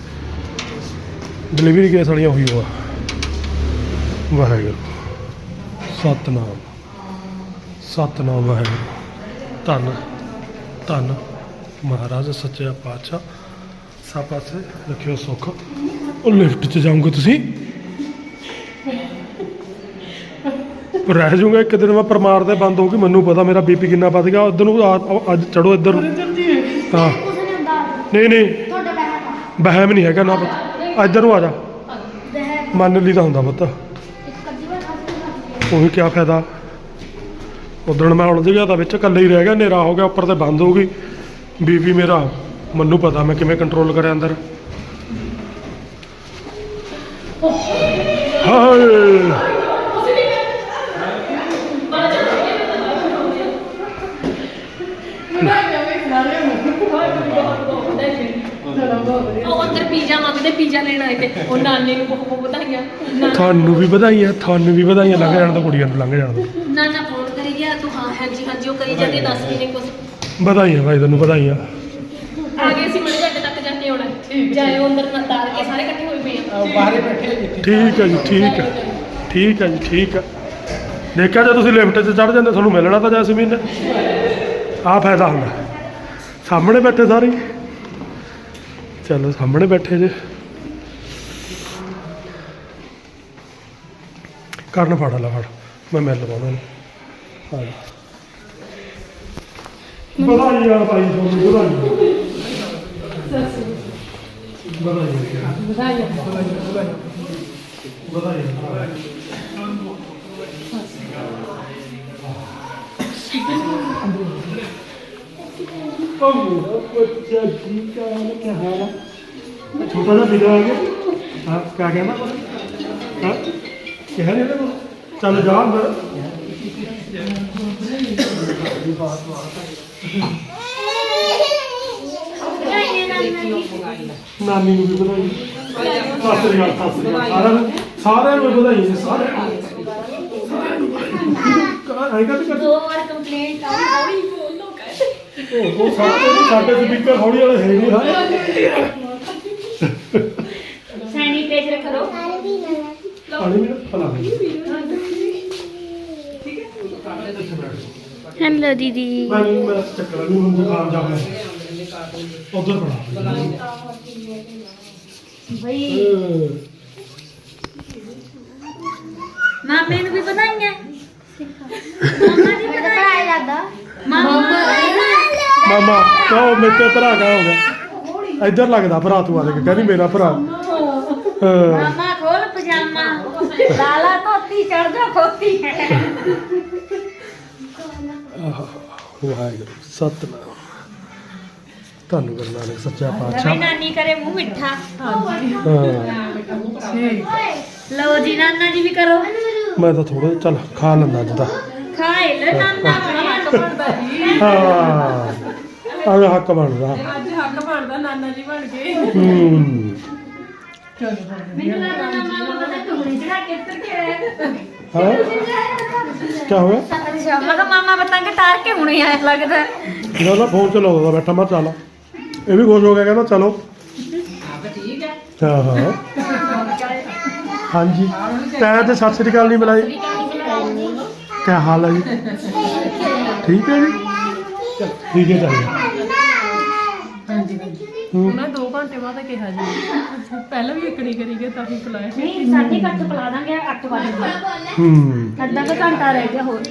ਡਿਲੀਵਰੀ ਕੇਸ ਵਾਲੀਆਂ ਹੋਈ ਹੋਆ ਵਾਹਿਗੁਰੂ। ਸਤਨਾਮ। ਸਤਨਾਮ ਵਾਹਿਗੁਰੂ। ਧੰਨ ਧੰਨ ਮਹਾਰਾਜ ਸੱਚਾ ਪਾਤਸ਼ਾਹ। ਸਭ ਪਾਸੇ ਰੱਖਿਓ ਸੁੱਖ। ਉਹ ਲਿਫਟ 'ਚ ਜਾਓਗੇ ਤੁਸੀਂ? ਰਹਿ ਜਾਊਗਾ ਇੱਕ ਦਿਨ ਮੈਂ ਪਰਮਾਰ ਤੇ ਬੰਦ ਹੋ ਗਈ ਮੈਨੂੰ ਪਤਾ ਮੇਰਾ ਬੀਪੀ ਕਿੰਨਾ ਵੱਧ ਗਿਆ। ਉਧਰ ਨੂੰ ਆ- ਅੱਜ ਚੜੋ ਇੱਧਰ ਨੂੰ। ਹਾਂ। ਨਹੀਂ ਨਹੀਂ। ਤੁਹਾਡਾ ਬਹਿ ਵਹਿਮ ਨਹੀਂ ਹੈਗਾ ਨਾ ਪੁੱਤ। ਇੱਧਰ ਨੂੰ ਆ ਜਾ। ਮੰਨ ਲਈ ਤਾਂ ਹੁੰਦਾ ਪੁੱਤ। ਇੱਕ ਅੱਧੀ ਵਾਰ ਹੱਥ ਉਹੀ ਕੀ ਫਾਇਦਾ। ਉਦੋਂ ਮੈਂ ਉਲਝ ਗਿਆ ਤਾਂ ਵਿੱਚ ਇਕੱਲੇ ਹੀ ਰਹਿ ਗਿਆ ਹਨੇਰਾ ਹੋ ਗਿਆ ਉੱਪਰ ਤੇ ਬੰਦ ਹੋ ਗਈ। ਬੀਪੀ ਮੇਰਾ ਮੈਨੂੰ ਪਤਾ ਮੈਂ ਕਿਵੇਂ ਕੰਟਰੋਲ ਕਰਿਆ ਅੰਦਰ। ਹਾਏ। ਅੰਦਰ ਪੀਜ਼ਾ ਮੰਗਦੇ ਪੀਜ਼ਾ ਲੈਣ ਆਏ ਤੇ ਉਹ ਨਾਨੀ ਨੂੰ ਬਹੁਤ ਬਹੁਤ ਵਧਾਈਆਂ ਤੁਹਾਨੂੰ ਵੀ ਵਧਾਈਆਂ ਤੁਹਾਨੂੰ ਵੀ ਵਧਾਈਆਂ ਲੰਘ ਜਾਣ ਤੋਂ ਕੁੜੀਆਂ ਨੂੰ ਲੰਘ ਜਾਣ ਤੋਂ। ਨਾਨਾ ਫੋਨ ਕਰੀ ਗਿਆ ਤੂੰ ਹਾਂ ਹਾਂਜੀ ਹਾਂਜੀ ਉਹ ਕਰੀ ਜਾਂਦੀ ਦੱਸ ਵੀ ਨਹੀਂ ਕੁਝ ਵਧਾਈਆਂ ਭਾਈ ਤੈਨੂੰ ਵਧਾਈਆਂ। ਆ ਗਏ ਸੀ ਮੜੇ ਘੰਟੇ ਤੱਕ ਜਾਂਦੇ ਹੋਣਾ। ਜਾਇਓ ਅੰਦਰ ਨਾ ਤਾਰ ਕੇ ਸਾਰੇ ਇਕੱਠੇ ਹੋਏ ਪਏ ਆ। ਬਾਹਰੇ ਬੈਠੇ ਜਿੱਥੇ। ਠੀਕ ਹੈ ਜੀ ਠੀਕ ਹੈ ਠੀਕ ਹੈ ਜੀ ਠੀਕ ਹੈ ਦੇਖਿਆ ਜੇ ਤੁਸੀਂ ਲਿਫਟ 'ਚ ਚੜ ਜਾਂਦੇ ਤੁਹਾਨੂੰ ਮਿਲਣਾ ਤਾਂ ਜੈਸਮੀਨ ਨੇ। ਆਹ ਫਾਇਦਾ ਹੁੰਦਾ। ਸਾਹਮਣੇ ਬੈਠੇ ਸਾਰੇ ਹੀ। ਚਲੋ ਸਾਹਮਣੇ ਬੈਠੇ ਜੇ। ਕਰਨ ਫੜ ਲਾ ਫੜ, ਮੈਂ ਮਿਲ ਲਵਾਉਣਾ ਇਹਨੂੰ। ਹਾਂ ਵਧਾਈਆਂ ਭਾਈ, ਤੁਹਾਨੂੰ ਵਧਾਈਆਂ ਵਧਾਈਆਂ ਵਧਾਈਆਂ ਉਹ ਮੇਰਾ ਬੱਚਾ ਜੀ ਕਾ ਕੀ ਹਾਲ ਹੈ ਛੋਟਾ ਜਿਹਾ ਵੀਰਾ ਆ ਗਿਆ ਹਾਂ ਕਿਆ ਕਹਿੰਦਾ ਕੁਛ ਹਾਂ ਕਿਹਾ ਨਹੀਂ ਇਹਨੇ ਕੁਛ ਚੱਲ ਜਾ ਅੰਦਰ ਨਾਨੀ ਨੂੰ ਵੀ ਵਧਾਈ ਸਤਿ ਸ੍ਰੀ ਅਕਾਲ ਸਾਰਿਆਂ ਨੂੰ ਵਧਾਈ ਜੀ ਸਾਰਿਆਂ ਨੂੰ ਆਈ ਦੋ ਵਾਰ ਕੰਪਲੇਂਟ ਆਈ ਉਹ ਸਾਡੇ ਸਾਡੇ ਸਪੀਕਰ ਹੌਲੀ ਵਾਲੇ ਹੈ ਨਹੀਂ ਹਾਂ। ਸੈਨੀਟਾਈਜ਼ਰ ਕਰੋ ਪਾਣੀ ਵੀ ਪਲਾ ਹੈਲੋ ਦੀਦੀ। ਮੈਂ ਮੈਂ ਚੱਕਰ ਨਹੀਂ ਹੁਣ ਜ਼ੁਕਾਮ ਜਾ ਹੋਇਆ ਉਧਰ ਬਣਾ ਬਈ। ਮਾਮੇ ਨੂੰ ਵੀ ਵਧਾਈਆਂ ਮਾਮਾ ਜੀ ਵਧਾਈਆਂ ਲੱਗਦਾ ਮਾਮਾ ਕਹੋ ਮੇਰੇ ਭਰਾ ਕਾ ਹੋ ਗਿਆ। ਇੱਧਰ ਲੱਗਦਾ ਭਰਾ ਤੂੰ ਆ ਕੇ ਕਹਿੰਦੀ ਮੇਰਾ ਭਰਾ। ਹਾਂ। ਮਾਮਾ ਖੋਲ ਪਜਾਮਾ। ਲਾਲਾ ਧੋਤੀ ਚੜ ਜਾ ਖੋਤੀ ਵਾਹਿਗੁਰੂ ਸਤਨਾਮ। ਤੁਹਾਨੂੰ ਗੁਰੂ ਨਾਨਕ ਸੱਚਾ ਰਵੀ ਪਾਤਸ਼ਾਹ ਨਾਨੀ ਕਰੇ ਮੂੰਹ ਮਿੱਠਾ। ਹਾਂ। ਲਓ ਜੀ ਨਾਨਾ ਜੀ ਵੀ ਕਰੋ। ਮੈਂ ਤਾਂ ਥੋੜਾ ਚੱਲ ਖਾ ਲੈਂਦਾ ਅੱਜ ਤਾਂ। ਖਾਏ ਲੈ ਨਾਨਾ। ਹਾਂ। ਆ ਹੱਕ ਬਣਦਾ। ਅੱਜ ਹੱਕ ਬਣਦਾ ਨਾਨਾ ਜੀ ਬਣ ਕੇ। ਹੂੰ। ਮੈਨੂੰ ਲੱਗਦਾ ਨਾਨਾ ਨੂੰ ਪਤਾ ਤੁਮਨੇ ਚੜਾ ਕੇ ਇੱਧਰ ਕੇ ਆਇਆ ਹਾਂ? ਕੀ ਹੋਇਆ? ਅੱਛਾ ਮੈਂ ਕਿਹਾ ਮਾਮਾ ਬਤਾਂਗੇ ਤਾਰ ਕੇ ਹੁਣੇ ਆਇਆ ਲੱਗਦਾ। ਇਹਨਾਂ ਦਾ ਫੋਨ ਚਲਾਉਂਦਾ ਬੈਠਾ ਮੈਂ ਚੱਲ। ਇਹ ਵੀ ਖੁਸ਼ ਹੋ ਗਿਆ ਕਹਿੰਦਾ ਚਲੋ। ਠੀਕ ਹੈ। ਹਾਂ ਹਾਂ। ਹਾਂਜੀ। ਤੈਂ ਤੇ ਸਤਿ ਸ੍ਰੀ ਅਕਾਲ ਨਹੀਂ ਬੁਲਾਈ। ਕੀ ਹਾਲ ਹੈ ਜੀ? ਠੀਕ ਹੈ ਜੀ? ਚੱਲ, ਠੀਕ ਹੈ ਚਾਹੀਦਾ ਹੂੰ। ਉਹਨਾਂ 2 ਘੰਟੇ ਬਾਅਦ ਕਿਹਾ ਜੀ। ਪਹਿਲਾਂ ਵੀ ਇੱਕ ਨਹੀਂ ਕਰੀ ਗਏ ਤਾਂ ਹੀ ਬੁਲਾਇਆ। ਸੀ ਨਹੀਂ ਸਾਢੇ ਕੁ ਅੱਠ ਪਿਲਾ ਦਾਂਗੇ 8 ਵਜੇ ਹੂੰ। ਅੱਧਾ ਕੁ ਘੰਟਾ ਰਹਿ ਗਿਆ ਹੋਰ।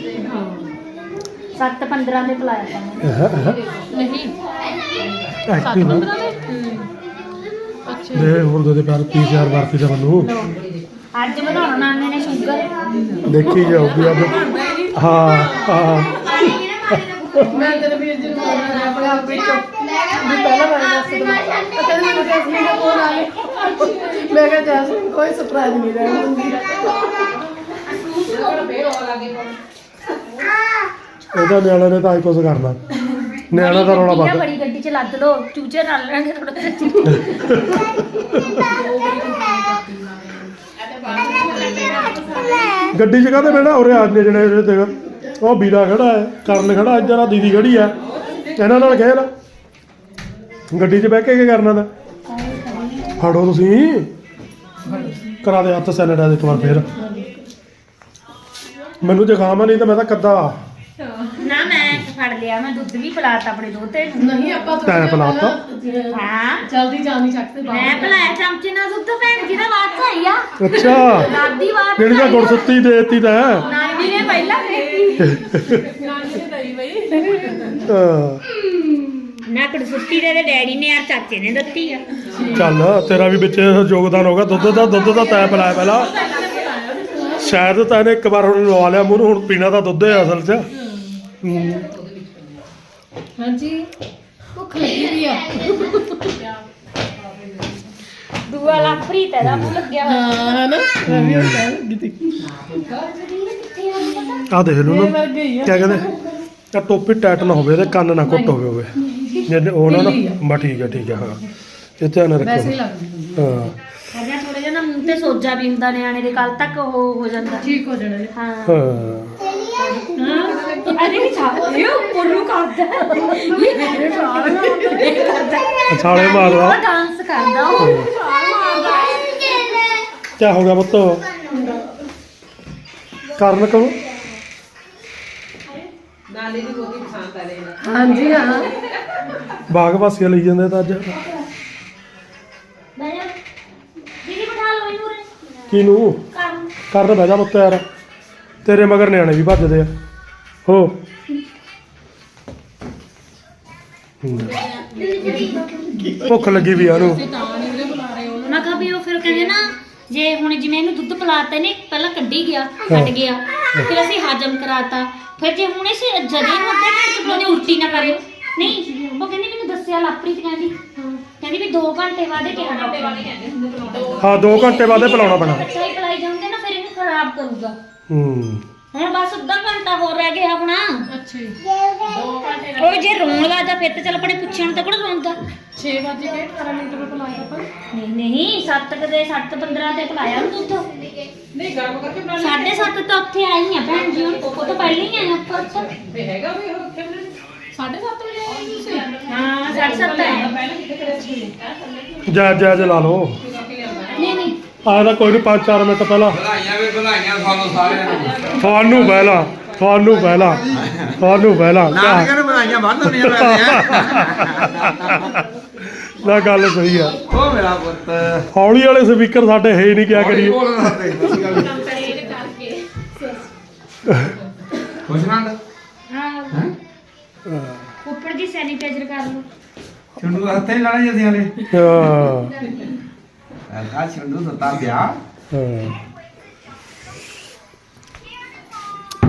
7:15 ਦੇ ਪਿਲਾਇਆ ਤਾਂ। ਨਹੀਂ। ਐਕਟਿਵ ਹੈ ਪਤਾ ਨਹੀਂ ਅੱਛਾ। ਦੇ ਹੁਣ ਦੇ ਪਿਆਰ 30000 ਵਰਤੀ ਦਾ ਮੈਨੂੰ ਅੱਜ ਵਧਾਉਣਾ ਨਾਨੇ ਨੇ ਸ਼ੂਗਰ। ਦੇਖੀ ਜਾਊਗੀ ਅੱਜ ਹਾਂ ਹਾਂ। ਮੈਂ ਤੇਰੇ ਵੀਰ ਜੀ ਨੂੰ ਬੋਲਣਾ ਆਪਣੇ ਆਪ ਵਿੱਚ ਵੀ ਪਹਿਲਾਂ ਮੈਂ ਦੱਸ ਦਵਾਂ ਕਹਿੰਦੇ ਮੈਨੂੰ ਜੈਸਮੀਨ ਦਾ ਫੋਨ ਆ ਗਿਆ ਮੈਂ ਕਿਹਾ ਜੈਸਮੀਨ ਕੋਈ ਸਰਪ੍ਰਾਈਜ਼ ਨਹੀਂ ਰਹਿਣ ਦਿੰਦੀ। ਇਹਦਾ ਨਿਆਣਾ ਨੇ ਤਾਂ ਹੀ ਕੁਝ ਕਰਨਾ। ਨਿਆਣਾ ਦਾ ਰੌਲਾ ਆ, ਵੱਧ ਬੜੀ ਗੱਡੀ ਚ ਲੱਦ ਲੋ ਚੂਚੇ ਨਾਲ ਲੈਣਗੇ ਥੋੜਾ ਗੱਡੀ 'ਚ ਕਾਹਦੇ ਬਹਿਣਾ? ਉਰੇ ਆਦਮੀ ਜਿਹੜੇ ਜਿਹੜੇ ਤੇ ਉਹ ਵੀਰਾ ਖੜਾ ਹੈ, ਕਰਨ ਖੜਾ, ਇੱਧਰ ਆ ਦੀਦੀ ਖੜੀ ਆ ਇਹਨਾਂ ਨਾਲ ਖੇਲ ਗੱਡੀ 'ਚ ਬਹਿ ਕੇ ਕੀ ਕਰਨਾ ਦਾ ਫੜੋ ਤੁਸੀਂ। ਕਰਾ ਦੇ ਹੱਥ ਸੈਨੇਟਾਈਜ਼ ਇੱਕ ਵਾਰ ਫੇਰ। ਮੈਨੂੰ ਜ਼ੁਕਾਮ ਆ, ਨਹੀਂ ਤਾਂ ਮੈਂ ਤਾਂ ਕੱਦਾ। ਨਾ। ਫੜ ਲਿਆ ਮੈਂ ਦੁੱਧ ਵੀ ਪਿਲਾਤਾ ਆਪਣੇ ਦੋਤੇ ਨੂੰ। ਨਹੀਂ ਆਪਾਂ ਤੈਂ। ਪਿਲਾਤਾ? ਹਾਂ। ਜਲਦੀ ਜਾਣੀ ਚੱਕਦੇ ਮੈਂ ਪਿਲਾਇਆ ਚਮਚੇ ਨਾਲ ਦੁੱਧ ਭੈਣ ਜੀ ਦਾ ਬਾਤ ਆਈ ਆ। ਅੱਛਾ। ਦਾਦੀ ਬਾਤ ਜਿਹੜੀ ਤਾਂ ਗੁਰਸੁੱਤੀ ਦੇਤੀ ਤਾਂ। ਨਾਨੀ ਨੇ ਪਹਿਲਾਂ ਦੇਖੀ ਨਾਨੀ ਨੇ ਦਈ ਬਈ। ਹਾਂ। ਨਾ ਕੜਸੁੱਤੀ ਦੇ ਤੇ ਡੈਡੀ ਨੇ ਯਾਰ ਚਾਚੇ ਨੇ ਦਿੱਤੀ ਆ। ਚੱਲ ਤੇਰਾ ਵੀ ਵਿੱਚ ਯੋਗਦਾਨ ਹੋਗਾ ਦੁੱਧ ਦਾ ਦੁੱਧ ਦਾ ਤੈਂ ਪਿਲਾਇਆ ਪਹਿਲਾਂ ਸ਼ਾਇਦ ਤਾਂ ਇਹਨੇ ਇੱਕ ਵਾਰ ਹੁਣ ਲਵਾ ਲਿਆ ਮੂੰਹ ਨੂੰ ਹੁਣ ਪੀਣਾ ਤਾਂ ਦੁੱਧ ਹੈ ਅਸਲ 'ਚ। ਹੂੰ। ਹਾਂਜੀ। ਭੁੱਖ ਲੱਗੀ ਵੀ ਆ। ਦੂਆ ਲਾਪਰੀ ਤੇ ਦਾ ਮੂੰਹ ਲੱਗਿਆ ਹੋਇਆ। ਹਾਂ ਹਨਾ ਮੈਂ ਵੀ ਹੁਣ ਕਹਿ ਲੱਗੀ ਤੀ ਆਹ ਦੇਖ ਲਓ ਨਾ ਆ ਕਿਆ ਕਹਿੰਦੇ? ਆ ਟੋਪੀ ਟਾਈਟ ਨਾ ਹੋਵੇ ਤੇ ਕੰਨ ਨਾ ਘੁੱਟ ਹੋਵੇ ਹੋਵੇ ਜੇ ਉਹ ਨਾ ਨਾ ਆ। ਬਾ ਠੀਕ ਹੈ ਠੀਕ ਹੈ ਹਾਂ। ਇਹ ਧਿਆਨ ਵੈਸੇ ਹੀ ਰੱਖੋ ਲੱਗਦੀ ਹਾਂ। ਹੈਗਾ ਥੋੜਾ ਜਿਹਾ ਨਾ ਮੂੰਹ ਤੇ ਸੋਜਾ ਵੀ ਹੁੰਦਾ ਨਿਆਣੇ ਦੇ ਕੱਲ ਤੱਕ ਉਹ ਹੋ ਜਾਂਦਾ। ਠੀਕ ਹੋ ਜਾਣਾ ਹਾਂ। ਹਾਂ ਅਰੇ ਨਹੀਂ ਛਾ ਇਹ ਉੱਪਰ ਨੂੰ ਕਰਦਾ ਇਹ ਮੇਰੇ ਸਾਲ ਇਹ ਕਰਦਾ ਛਾਲੇ ਮਾਰਦਾ ਉਹ ਡਾਂਸ ਕਰਦਾ ਉਹ ਕਿਆ ਹੋ ਗਿਆ ਪੁੱਤ ਕਰਨ ਕਹੋ ਹਾਂਜੀ ਹਾਂ ਬਾਗ ਵਾਸੀਆਂ ਲਈ ਜਾਂਦੇ ਤਾਂ ਅੱਜ। ਕਿਨੂੰ ਕਰਨ ਕਰਨ ਬਹਿ ਜਾ ਪੁੱਤ ਯਾਰ ਤੇਰੇ ਮਗਰ ਨਿਆਣੇ ਵੀ ਭੱਜਦੇ ਆ ਹੋ। ਭੁੱਖ ਲੱਗੀ ਵੀ ਉਹਨੂੰ ਮੈਂ ਕਿਹਾ ਵੀ ਉਹ ਫਿਰ ਕਹਿੰਦੇ ਨਾ ਜੇ ਹੁਣ ਜਿਵੇਂ ਇਹਨੂੰ ਦੁੱਧ ਪਿਲਾਤਾ ਨੇ ਪਹਿਲਾਂ ਕੱਢੀ ਗਿਆ ਕੱਢ ਗਿਆ ਫਿਰ ਅਸੀਂ ਹਾਜਮ ਕਰਾਤਾ। ਫਿਰ ਜੇ ਹੁਣ ਇਸ ਜਦੇ ਨੂੰ ਅੱਧੇ ਘੰਟੇ ਬੋਲੇ ਉਲਟੀ ਨਾ ਕਰੇ ਨਹੀਂ ਉਹ ਕਹਿੰਦੀ ਮੈਨੂੰ ਦੱਸਿਆ ਲਾਪਰੀ ਤੇ ਕਹਿੰਦੀ ਕਹਿੰਦੀ ਵੀ 2 ਘੰਟੇ ਬਾਅਦ ਇਹ ਕਿਹਾ ਡਾਕਟਰ ਹਾਂ 2 ਘੰਟੇ ਬਾਅਦ ਪਿਲਾਉਣਾ ਪੈਣਾ। ਕੱਚਾ ਹੀ ਪਿਲਾਈ ਜਾਉਂਗੇ ਨਾ ਫਿਰ ਇਹਨੂੰ ਖਰਾਬ ਕਰੂਗਾ। ਹੂੰ। ਹੁਣ ਬਸ ਅੱਧਾ ਘੰਟਾ ਹੋਰ ਰਹਿ ਗਿਆ ਆਪਣਾ। ਅੱਛਾ ਜੀ। ਉਹ ਜੇ ਰੋਣ ਲੱਗਾ ਫਿਰ ਤੇ ਚੱਲ ਆਪਣੇ ਪੁੱਛਣ ਤਾਂ ਕੋਣ ਰੋਂਦਾ 6 ਵਜੇ ਕੇ 18 ਮਿੰਟ ਨੂੰ ਬੁਲਾਇਆ ਆਪਾਂ ਨਹੀਂ ਨਹੀਂ 7 ਕਦੇ 7 15 ਤੇ ਪਿਲਾਇਆ ਉਹਨੂੰ ਦੁੱਧ ਨਹੀਂ ਗਰਮ ਕਰਕੇ ਬਣਾ ਸਾਢੇ ਸੱਤ ਤਾਂ ਉੱਥੇ ਆਈ ਆ ਭੈਣ ਜੀ ਹੁਣ ਉਹ ਤਾਂ ਪਹਿਲਾਂ ਹੀ ਆਇਆ ਉੱਪਰ ਤੋਂ ਤੇ ਹੈਗਾ ਵੀ ਉਹ ਉੱਥੇ ਵੀ। 7:30 ਵਜੇ ਆਏ ਤੁਸੀਂ? ਹਾਂ ਸਾਢੇ ਸੱਤ ਆਇਆ ਪਹਿਲਾਂ ਕਿੱਥੇ ਕਰੇ ਸੀ? ਜਾ ਜਾ ਲਾ ਲਓ। ਨਹੀਂ ਨਹੀਂ ਆਹ ਤਾਂ ਕੋਈ ਨਹੀਂ 5-4 ਮਿੰਟ ਪਹਿਲਾਂ। ਵਧਾਈਆਂ ਵੀ ਵਧਾਈਆਂ ਤੁਹਾਨੂੰ ਸਾਰਿਆਂ ਨੂੰ। ਤੁਹਾਨੂੰ ਪਹਿਲਾਂ ਤੁਹਾਨੂੰ ਪਹਿਲਾਂ ਤੁਹਾਨੂੰ ਪਹਿਲਾਂ ਨਾਨਕਿਆਂ ਨੂੰ ਵਧਾਈਆਂ ਵੱਧ ਹੋਣੀਆਂ ਪੈਂਦੀਆਂ ਨਾ ਗੱਲ ਸਹੀ ਆ। ਉਹ ਮੇਰਾ ਪੁੱਤ। ਹੌਲੀ ਵਾਲੇ ਸਪੀਕਰ ਸਾਡੇ ਹੈ ਹੀ ਨਹੀਂ ਕਿਆ ਕਰੀਏ। ਬੋਲਣਾ ਤੇ ਖੁਸ਼ਨੰਦ ਹਾਂ। ਉੱਪਰ ਜੀ ਸੈਨੀਟਾਈਜ਼ਰ ਕਰ ਲਓ। ਚੁੰਡੂ ਦਾ ਹੱਥੇ ਲਾਣਾ ਜਸੀਂ ਹਲੇ। ਹਾਂ।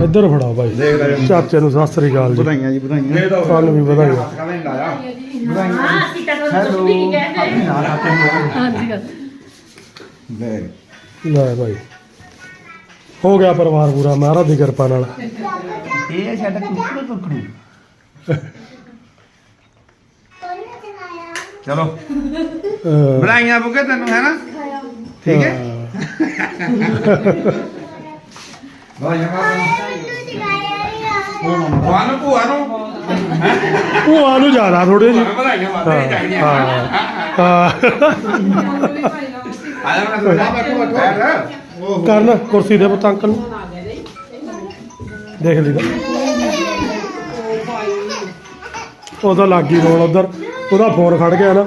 ਇੱਧਰ ਫੜਾਓ ਭਾਈ। ਚਾਚੇ ਨੂੰ ਸਤਿ ਸ੍ਰੀ ਅਕਾਲ ਜੀ। ਵਧਾਈਆਂ ਜੀ ਵਧਾਈਆਂ। ਤੁਹਾਨੂੰ ਵੀ ਵਧਾਈਆਂ। ਲੈ। ਭਾਈ। ਹੋ ਗਿਆ ਪਰਿਵਾਰ ਪੂਰਾ। ਮਹਾਰਾਜ ਦੀ ਕਿਰਪਾ ਨਾਲ। ਇਹ ਸਾਡਾ ਕੁੱਕੜੂ ਕੁੱਕੜੂ ਚਲੋ। ਵਧਾਈਆਂ ਬੁਕੇ ਤੈਨੂੰ ਹੈ? ਨਾ ਠੀਕ ਹੈ। ਤੁਹਾਨੂੰ ਭੂਆ ਨੂੰ ਭੂਆ ਨੂੰ। ਜ਼ਿਆਦਾ ਥੋੜੇ ਜੀ ਵਧਾਈਆਂ ਵਾਧੇ ਚਾਹੀਦੀਆਂ। ਹਾਂ। ਹਾਂ। ਆ ਜਾ ਮੈਂ ਜਾ ਬੈਠੋ ਬੈਠੋ ਕਰਨ ਕੁਰਸੀ ਦੇ ਪੁੱਤ ਅੰਕਲ ਨੂੰ। ਦੇਖ ਲਈ ਉਹਦਾ ਲੱਗੀ ਰੋਣ ਉਧਰ। ਉਹਦਾ ਫੋਨ ਖੜ ਗਿਆ ਨਾ।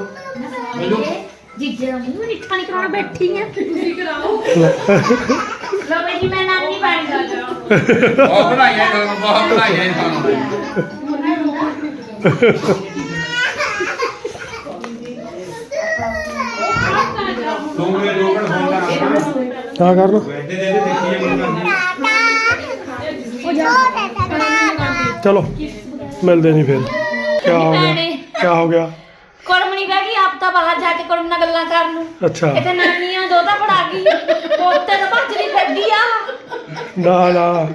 ਜੀਜੇ ਦਾ ਮੂੰਹ ਨਿੱਠਾ ਨਹੀਂ ਕਰਾਉਣਾ ਬੈਠੀ ਆ। ਤੁਸੀਂ ਕਰਾਓ। ਲੈ, ਲੋ ਬਈ ਜੀ ਮੈਂ ਨਾਨੀ ਬਣ ਗਈ। ਬਹੁਤ ਵਧਾਈਆਂ ਤੁਹਾਨੂੰ ਬਹੁਤ ਵਧਾਈਆਂ ਤੁਹਾਨੂੰ ਤੂੰ ਮੇਰੇ ਦੋ ਘੰਟੇ ਫੋਨ ਕਰਾਂ ਮੈਨੂੰ ਚਲੋ ਮਿਲਦੇ ਨਹੀਂ ਫਿਰ। ਕਿਆ ਹੋ ਗਿਆ? ਕਿਆ ਹੋ ਗਿਆ? ਕੁੜਮਣੀ ਬਹਿ ਗਈ ਆਪ ਤਾਂ ਬਾਹਰ ਜਾ ਕੇ ਕੁੜਮ ਨਾਲ ਗੱਲਾਂ ਕਰਨ ਨੂੰ। ਅੱਛਾ। ਇੱਥੇ ਨਾਨੀਆਂ ਦੋ ਤਾਂ ਫੜਾ ਗਈ। ਪੋਤੇ ਤਾਂ ਭੱਜਦੀ ਫਿਰਦੀ ਆ। ਨਾ ਨਾ।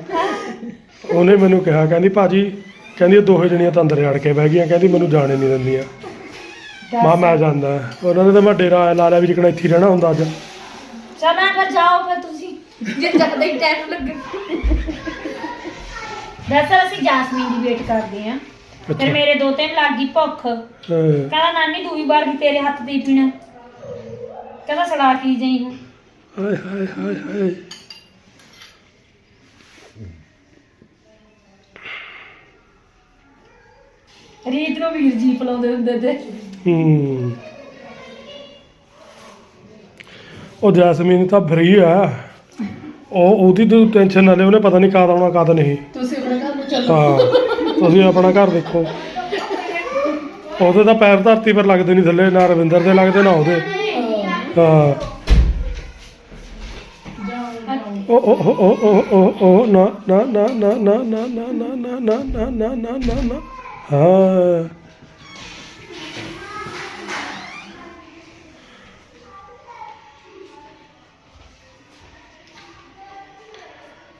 ਉਹਨੇ ਮੈਨੂੰ ਕਿਹਾ ਕਹਿੰਦੀ ਭਾਜੀ ਕਹਿੰਦੀ ਇਹ ਦੋਹੇ ਜਣੀਆਂ ਤਾਂ ਅੰਦਰ ਅੜ ਕੇ ਬਹਿ ਗਈਆਂ ਕਹਿੰਦੀ ਮੈਨੂੰ ਜਾਣੇ ਨਹੀਂ ਦਿੰਦੀਆਂ। ਮਾ ਮੈਂ ਜਾਂਦਾ। ਉਹਨਾਂ ਨੇ ਤਾਂ ਮੈਂ ਡੇਰਾ ਲਾ ਲਿਆ ਵੀ ਜਿਕਣਾ ਇੱਥੇ ਹੀ ਰਹਿਣਾ ਹੁੰਦਾ ਅੱਜ। ਚਲ ਮੈਂ ਜਾਓ ਫਿਰ ਤੁਸੀਂ। ਜੇ ਜਦ ਹੀ ਟਾਈਮ ਲੱਗੇ। ਦਰਅਸਲ ਅਸੀਂ ਜਾਸਮੀਨ ਦੀ ਵੇਟ ਕਰਦੇ ਆ ਫਿਰ ਮੇਰੇ ਦੋ ਤਿੰਨ ਲੱਗ ਗਈ ਭੁੱਖ। ਹਾਂ, ਕਹਿੰਦਾ ਨਾਨੀ ਦੂਈ ਵਾਰ ਵੀ ਤੇਰੇ ਹੱਥ ਦੀ ਪੀਣਾ। ਕਹਿੰਦਾ ਸੜਾ ਕੀ ਜਾਈ ਹੁਣ। ਹਾਏ ਹਾਏ ਹਾਏ ਹਾਏ। ਰੀਤ ਨੂੰ ਵੀਰ ਜੀ ਪਲਾਉਂਦੇ ਹੁੰਦੇ ਤੇ। ਹੂੰ। ਉਹ ਜੈਸਮੀਨ ਤਾਂ ਫਰੀ ਆ। ਉਹ ਉਹਦੀ ਤੂੰ ਟੈਨਸ਼ਨ ਨਾ ਲੈ ਉਹਨੇ ਪਤਾ ਨਹੀਂ ਕਦ ਆਉਣਾ ਕਦ ਨਹੀਂ। ਤੁਸੀਂ ਆਪਣੇ ਘਰ ਨੂੰ ਚੱਲੋ। ਹਾਂ। ਤੁਸੀਂ ਆਪਣਾ ਘਰ ਦੇਖੋ ਉਹਦੇ ਤਾਂ ਪੈਰ ਧਰਤੀ ਪਰ ਲੱਗਦੇ ਨਹੀਂ ਥੱਲੇ ਨਾ ਰਵਿੰਦਰ ਦੇ ਲੱਗਦੇ ਨਾ ਉਹਦੇ ਹਾਂ ਓ ਓ ਓ ਓ ਓ ਓ ਨਾ ਨਾ ਨਾ ਨਾ ਨਾ ਨਾ ਨਾ ਨਾ ਨਾ ਨਾ ਨਾ ਨਾ ਨਾ ਨਾ ਨਾ ਹਾਂ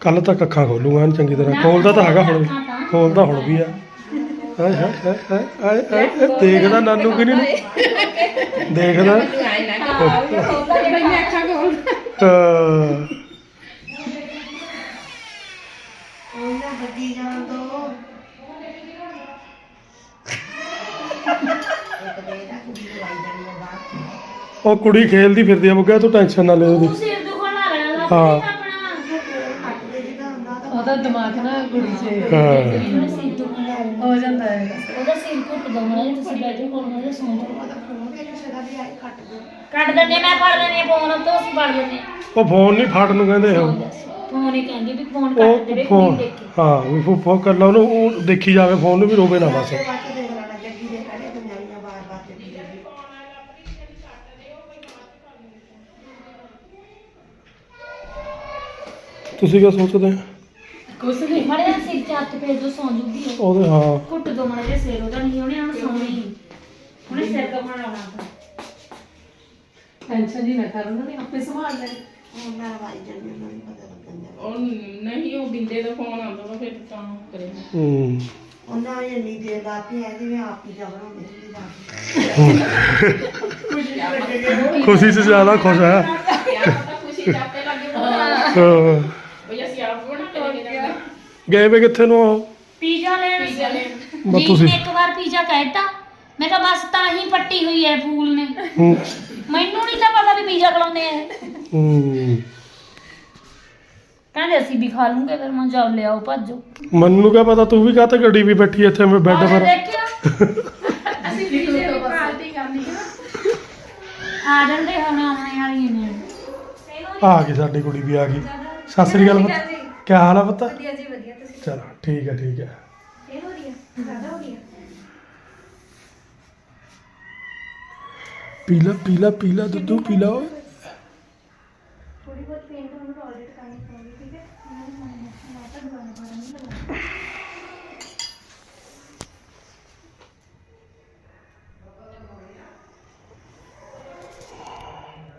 ਕੱਲ ਤੱਕ ਅੱਖਾਂ ਖੋਲੂਗਾ ਚੰਗੀ ਤਰ੍ਹਾਂ ਖੋਲਦਾ ਤਾਂ ਹੈਗਾ ਹੁਣ ਖੋਲਦਾ ਹੁਣ ਵੀ ਆ। ਹਾਏ ਹਾਏ ਹਾਏ ਹਾਏ ਹਾਏ ਹਾਏ ਹਾਏ, ਦੇਖਦਾ ਨਾਨੂ ਕਿ ਨਹੀਂ? ਦੇਖਦਾ। ਹਾਂ। ਉਹ ਕੁੜੀ ਖੇਲਦੀ ਫਿਰਦੀ ਆ ਬੁੱਗਾ ਤੂੰ ਟੈਨਸ਼ਨ ਨਾ ਲੈ ਉਹਦੀ। ਸਿਰ ਦੁਖਣ ਹਾਂ। ਉਹਦਾ ਦਿਮਾਗ ਨਾ ਕੁੜੀ 'ਚ ਹਾਂ। ਉਹਦਾ ਸਿਰ ਹੋ ਜਾਂਦਾ ਹੈ ਉਹਦਾ ਸਿਰ ਘੁੱਟ ਦਮਣਾ ਤੁਸੀਂ ਬੈਠੋ ਕੋਲ ਮੇਰੇ ਸੌਂ ਕੱਟ ਦਿੰਦੇ ਮੈਂ ਫੜ ਲੈਣੇ ਫੋਨ ਤੋਂ ਅਸੀਂ ਫੜ ਲੈਣੇ ਉਹ ਫੋਨ ਨਹੀਂ ਫਾੜ ਨੂੰ ਕਹਿੰਦੇ ਉਹ। ਫੋਨ ਹੀ ਕਹਿੰਦੀ ਵੀ ਫੋਨ ਕੱਟ ਦੇਵੇ ਉਹ ਕੁੜੀ ਫੋਨ ਦੇਖ। ਕੇ ਹਾਂ ਵੀ ਫੋ ਫੋ ਕਰ ਲਾ ਉਹਨੂੰ ਉਹ ਦੇਖੀ ਜਾਵੇ ਫੋਨ ਨੂੰ ਵੀ ਰੋਵੇ ਨਾ ਬਸ। ਤੁਸੀਂ ਕੀ ਸੋਚਦੇ ਆ? ਕੁਛ ਨਹੀਂ ਮਾੜੇ ਜਿਹਾ ਸਿਰ 'ਚ ਹੱਥ ਫੇਰ ਦੋ ਸੌਂ ਜੂਗੀ ਉਹ। ਉਹਦੇ ਹਾਂ। ਘੁੱਟ ਦੋ ਮਾੜੇ ਜਿਹਾ ਸਿਰ ਉਹਦਾ ਨਹੀਂ ਉਹਨੇ ਹੁਣ ਸੌਣਾ ਹੀ। ਉਹਨੇ ਸਿਰ ਦੁਖਣ ਲਾਉਣਾ ਆਪਣਾ ਟੈਨਸ਼ਨ ਜੀ ਨਾ ਕਰ ਉਹਨਾਂ ਨੇ ਆਪੇ ਸੰਭਾਲ ਲੈ। ਉਹ ਨਹੀਂ ਉਹ ਬਿੰਦੇ ਦਾ ਫੋਨ ਆਉਂਦਾ ਵਾ ਫਿਰ ਤਾਂ ਕਰੇ। ਹੂੰ। ਉਹਨਾਂ ਨੇ ਇੰਨੀ ਦੇਰ ਲਾਤੀ ਹੈ ਜਿਵੇਂ ਆਪ ਹੀ ਜਬਰ ਹੁੰਦੇ ਸੀ ਰਾਤ ਖੁਸ਼ੀ ਸੇ ਜ਼ਿਆਦਾ ਖੁਸ਼ ਹੈ ਯਾਰ ਪਤਾ ਖੁਸ਼ੀ ਚਾਪੇ ਲੱਗੇ ਹੋਣਾ ਹਾਂ। ਬਈ ਅਸੀਂ ਆਪ ਬਣਾ ਕੇ ਲੈ ਜਾਂਦੇ ਗਏ ਵੇ ਕਿੱਥੇ ਨੂੰ ਉਹ? ਪੀਜ਼ਾ ਲੈਣ। ਪੀਜ਼ਾ ਲੈਣ। ਬਸ ਜੀ ਤੁਸੀਂ ਨੇ ਇੱਕ ਵਾਰ ਪੀਜ਼ਾ ਕਹਿਤਾ। ਮੈਂ ਕਿਹਾ ਬਸ ਤਾਂ ਹੀ ਪੱਟੀ ਹੋਈ ਹੈ ਫੂਲ ਨੇ। ਹੂੰ। ਮੈਨੂੰ ਨਹੀਂ ਤਾਂ ਪਤਾ ਵੀ ਪੀਜ਼ਾ ਖਲਾਉਂਦੇ ਆ ਹੂੰ। ਕਹਿੰਦੇ ਅਸੀਂ ਵੀ ਖਾ ਲੂੰਗੇ ਫਿਰ ਮੈਂ ਜਾਓ ਲਿਆਓ ਭੱਜੋ। ਮੈਨੂੰ ਕਿਆ ਪਤਾ ਤੂੰ ਵੀ ਕਾਹਤੇ ਗੱਡੀ ਵੀ ਬੈਠੀ ਇੱਥੇ ਮੈਂ ਬੈੱਡ ਪਰ। ਦੇਖਿਆ? ਅਸੀਂ ਪੀਜ਼ੇ ਦੀ ਪਾਰਟੀ ਕਰਨੀ ਹੈ ਆ ਜਾਂਦੇ ਹੁਣ ਆਉਣੇ ਵਾਲੀ ਨੇ। ਆ ਗਈ ਸਾਡੀ ਕੁੜੀ ਵੀ ਆ ਗਈ। ਸਤਿ ਸ੍ਰੀ ਅਕਾਲ। ਪੁੱਤ ਕੀ ਹਾਲ ਆ ਪੁੱਤ? ਵਧੀਆ ਜੀ ਵਧੀਆ ਤੁਸੀਂ ਚਲ ਠੀਕ ਹੈ ਠੀਕ ਹੈ ਇਹ ਹੋ ਰਹੀ ਹੈ ਜ਼ਿਆਦਾ ਹੋ ਰਹੀ ਹੈ ਪੀਲਾ ਪੀਲਾ ਪੀਲਾ ਦੁੱਧੂ ਪੀਲਾ ਓਏ। ਥੋੜੀ ਬਹੁਤ ਪੇਨ ਤਾਂ ਮੈਨੂੰ ਆਲਰੇਡੀ ਕਰਨੀ